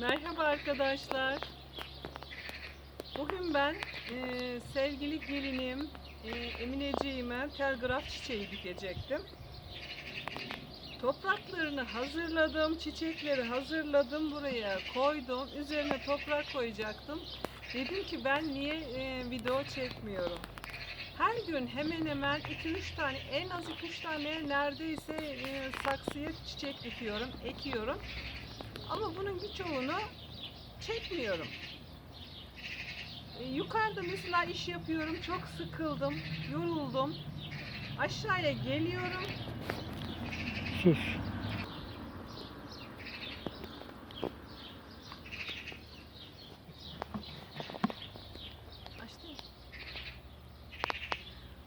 Merhaba arkadaşlar. Bugün ben e, sevgili gelinim e, Emineciğime telgraf çiçeği dikecektim. Topraklarını hazırladım, çiçekleri hazırladım, buraya koydum. Üzerine toprak koyacaktım. Dedim ki ben niye e, video çekmiyorum? Her gün hemen hemen 2-3 tane, en az 2-3 tane neredeyse e, saksıya çiçek dikiyorum, ekiyorum. Ama bunun birçoğunu çekmiyorum. E, yukarıda mesela iş yapıyorum, çok sıkıldım, yoruldum. Aşağıya geliyorum, Sus. Açtım.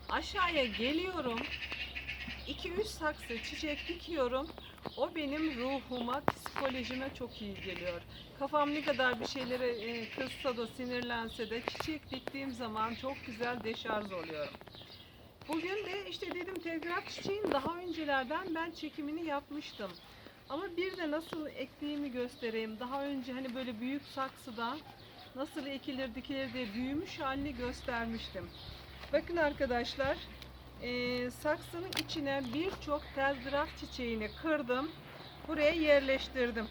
Aşağıya geliyorum. 2-3 saksı çiçek dikiyorum. O benim ruhuma, psikolojime çok iyi geliyor. Kafam ne kadar bir şeylere e, kızsa da sinirlense de çiçek diktiğim zaman çok güzel deşarj oluyorum. Bugün de işte dedim telgraf çiçeğin daha öncelerden ben çekimini yapmıştım. Ama bir de nasıl ektiğimi göstereyim. Daha önce hani böyle büyük saksıda nasıl ekilir dikilir diye büyümüş halini göstermiştim. Bakın arkadaşlar eee, saksının içine birçok telgraf çiçeğini kırdım. Buraya yerleştirdim.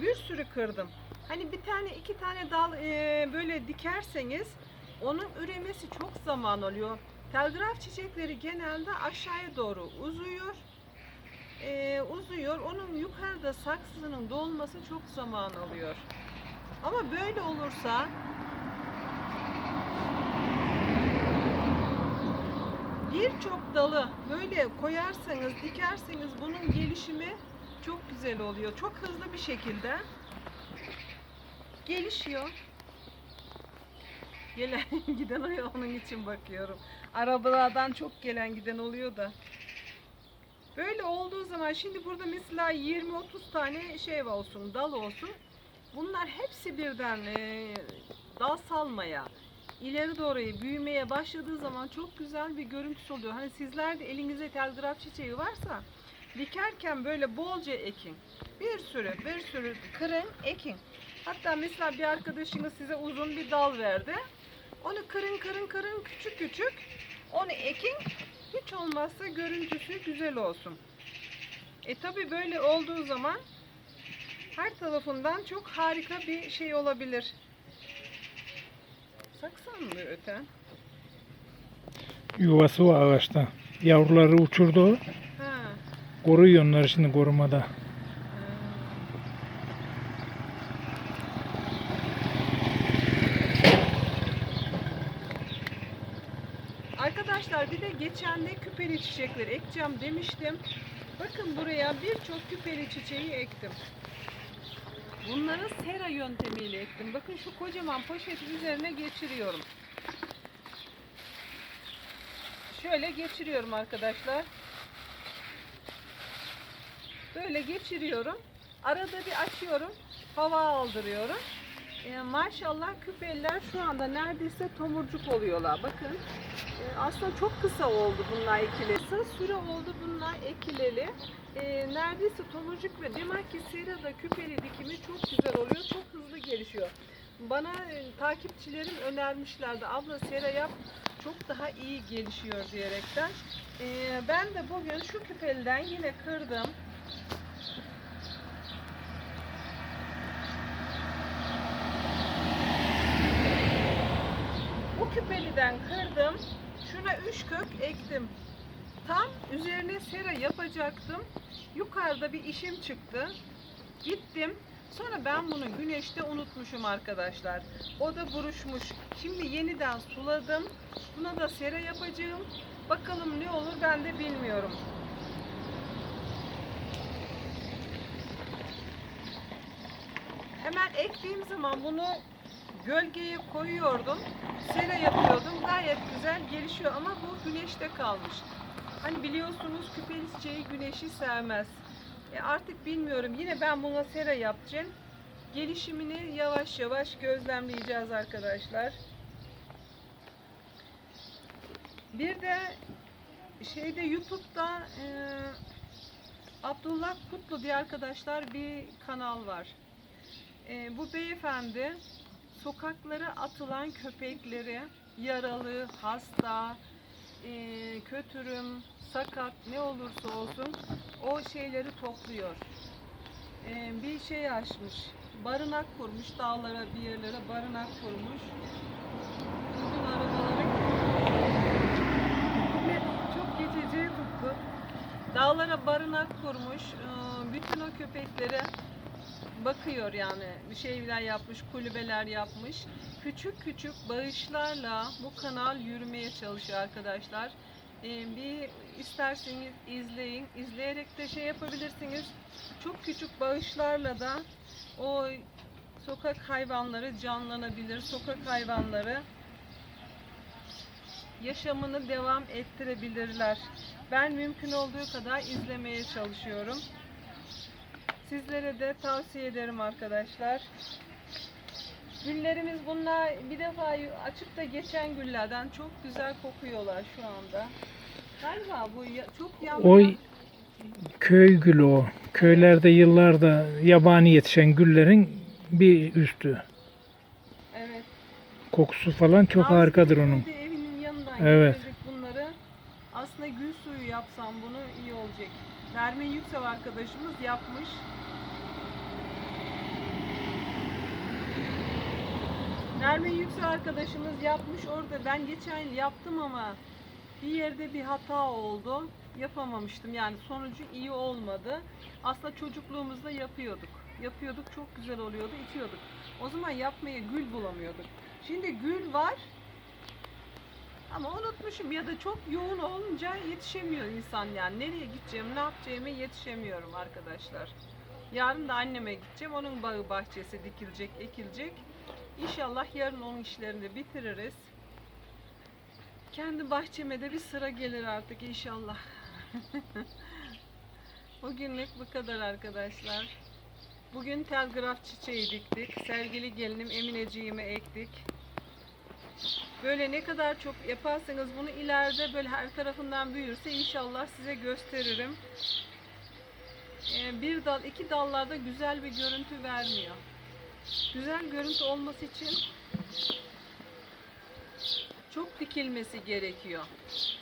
Bir sürü kırdım. Hani bir tane iki tane dal eee, böyle dikerseniz onun üremesi çok zaman alıyor. Telgraf çiçekleri genelde aşağıya doğru uzuyor. Eee, uzuyor. Onun yukarıda saksının dolması çok zaman alıyor. Ama böyle olursa birçok dalı böyle koyarsanız, dikerseniz bunun gelişimi çok güzel oluyor. Çok hızlı bir şekilde gelişiyor. Gelen giden oluyor onun için bakıyorum. Arabalardan çok gelen giden oluyor da. Böyle olduğu zaman şimdi burada mesela 20-30 tane şey olsun, dal olsun. Bunlar hepsi birden e, dal salmaya, ileri doğru büyümeye başladığı zaman çok güzel bir görüntüsü oluyor. Hani sizler de elinizde telgraf çiçeği varsa dikerken böyle bolca ekin. Bir sürü, bir sürü kırın, ekin. Hatta mesela bir arkadaşınız size uzun bir dal verdi. Onu kırın kırın kırın küçük küçük. Onu ekin. Hiç olmazsa görüntüsü güzel olsun. E tabi böyle olduğu zaman her tarafından çok harika bir şey olabilir. Saksan mı öten? Yuvası var ağaçta. Yavruları uçurdu o. Ha. Koruyor onları şimdi korumada. Arkadaşlar bir de geçen de küpeli çiçekleri ekeceğim demiştim. Bakın buraya birçok küpeli çiçeği ektim. Bunları sera yöntemiyle ektim. Bakın şu kocaman poşeti üzerine geçiriyorum. Şöyle geçiriyorum arkadaşlar. Böyle geçiriyorum. Arada bir açıyorum. Hava aldırıyorum. Ee, maşallah küpeliler şu anda neredeyse tomurcuk oluyorlar. Bakın ee, aslında çok kısa oldu bunlar ekili. Kısa süre oldu bunlar ekileli. Ee, neredeyse tomurcuk ve demek ki serada küpeli dikimi çok güzel oluyor. Çok hızlı gelişiyor. Bana e, takipçilerim önermişlerdi. Abla sera yap çok daha iyi gelişiyor diyerekten. Ben de bugün şu küpeliden yine kırdım. Küpeliden kırdım. Şuna üç kök ektim. Tam üzerine sera yapacaktım. Yukarıda bir işim çıktı. Gittim. Sonra ben bunu güneşte unutmuşum arkadaşlar. O da buruşmuş. Şimdi yeniden suladım. Buna da sera yapacağım. Bakalım ne olur ben de bilmiyorum. Hemen ektiğim zaman bunu gölgeye koyuyordum. Sera yapıyordum. Gayet güzel gelişiyor ama bu güneşte kalmış. Hani biliyorsunuz küpeli çiçeği güneşi sevmez. E artık bilmiyorum. Yine ben buna sera yapacağım. Gelişimini yavaş yavaş gözlemleyeceğiz arkadaşlar. Bir de şeyde YouTube'da e, Abdullah Kutlu diye arkadaşlar bir kanal var. Ee, bu beyefendi sokaklara atılan köpekleri yaralı, hasta, e, kötürüm, sakat ne olursa olsun o şeyleri topluyor. Ee, bir şey açmış. Barınak kurmuş dağlara bir yerlere barınak kurmuş. Bütün arabaları çok geçeceği tuttu. Dağlara barınak kurmuş. Ee, Bütün o köpeklere bakıyor yani. Bir şeyler yapmış, kulübeler yapmış. Küçük küçük bağışlarla bu kanal yürümeye çalışıyor arkadaşlar. Ee, Bir isterseniz izleyin. İzleyerek de şey yapabilirsiniz. Çok küçük bağışlarla da o sokak hayvanları canlanabilir. Sokak hayvanları yaşamını devam ettirebilirler. Ben mümkün olduğu kadar izlemeye çalışıyorum. Sizlere de tavsiye ederim arkadaşlar. Güllerimiz bunlar bir defa açıp da geçen güllerden çok güzel kokuyorlar şu anda. Galiba bu ya- çok yağmur. Oy köy gülü o. Köylerde yıllarda yabani yetişen güllerin bir üstü. Evet. Kokusu falan çok Nazlı harikadır onun. evinin yanından Evet. bunları. Aslında gül suyu yapsam bunu iyi olacak. Nermin Yüksel arkadaşımız yapmış. Nermin Yüksel arkadaşımız yapmış orada. Ben geçen yıl yaptım ama bir yerde bir hata oldu. Yapamamıştım. Yani sonucu iyi olmadı. Aslında çocukluğumuzda yapıyorduk. Yapıyorduk çok güzel oluyordu, içiyorduk. O zaman yapmaya gül bulamıyorduk. Şimdi gül var ama unutmuşum ya da çok yoğun olunca yetişemiyor insan yani. Nereye gideceğim, ne yapacağımı yetişemiyorum arkadaşlar. Yarın da anneme gideceğim. Onun bağı bahçesi dikilecek, ekilecek. İnşallah yarın onun işlerini de bitiririz. Kendi bahçeme de bir sıra gelir artık inşallah. Bugünlük bu kadar arkadaşlar. Bugün telgraf çiçeği diktik. Sevgili gelinim Emineciğime ektik. Böyle ne kadar çok yaparsanız bunu ileride böyle her tarafından büyürse inşallah size gösteririm. Ee, bir dal, iki dallarda güzel bir görüntü vermiyor. Güzel görüntü olması için çok dikilmesi gerekiyor.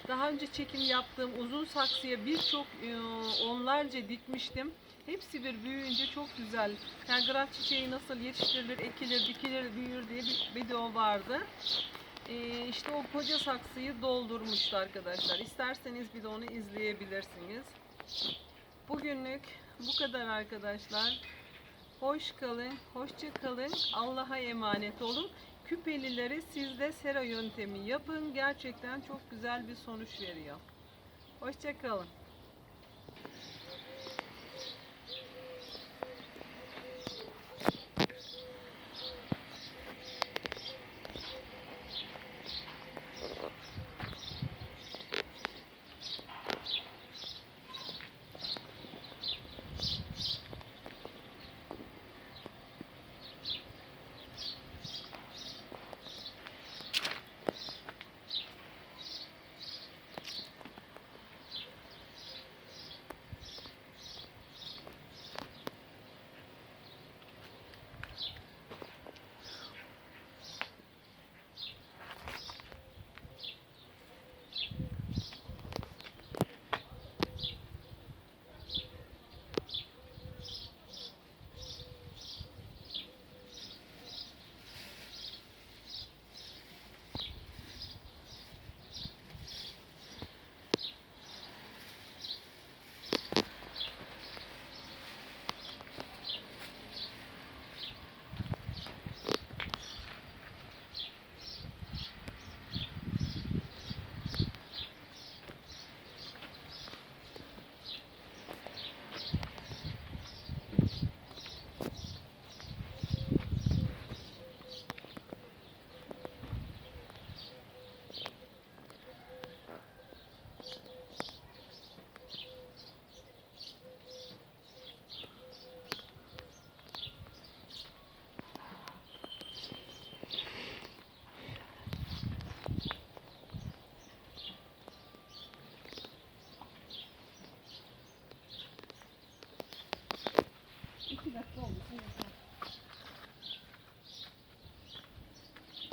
Daha önce çekim yaptığım uzun saksıya birçok e, onlarca dikmiştim. Hepsi bir büyüyünce çok güzel. Telgraf çiçeği nasıl yetiştirilir, ekilir, dikilir, büyür diye bir video vardı. Ee, işte o koca saksıyı doldurmuştu arkadaşlar. İsterseniz bir de onu izleyebilirsiniz. Bugünlük bu kadar arkadaşlar. Hoş kalın, hoşça kalın. Allah'a emanet olun. Küpelileri siz de sera yöntemi yapın. Gerçekten çok güzel bir sonuç veriyor. Hoşça kalın.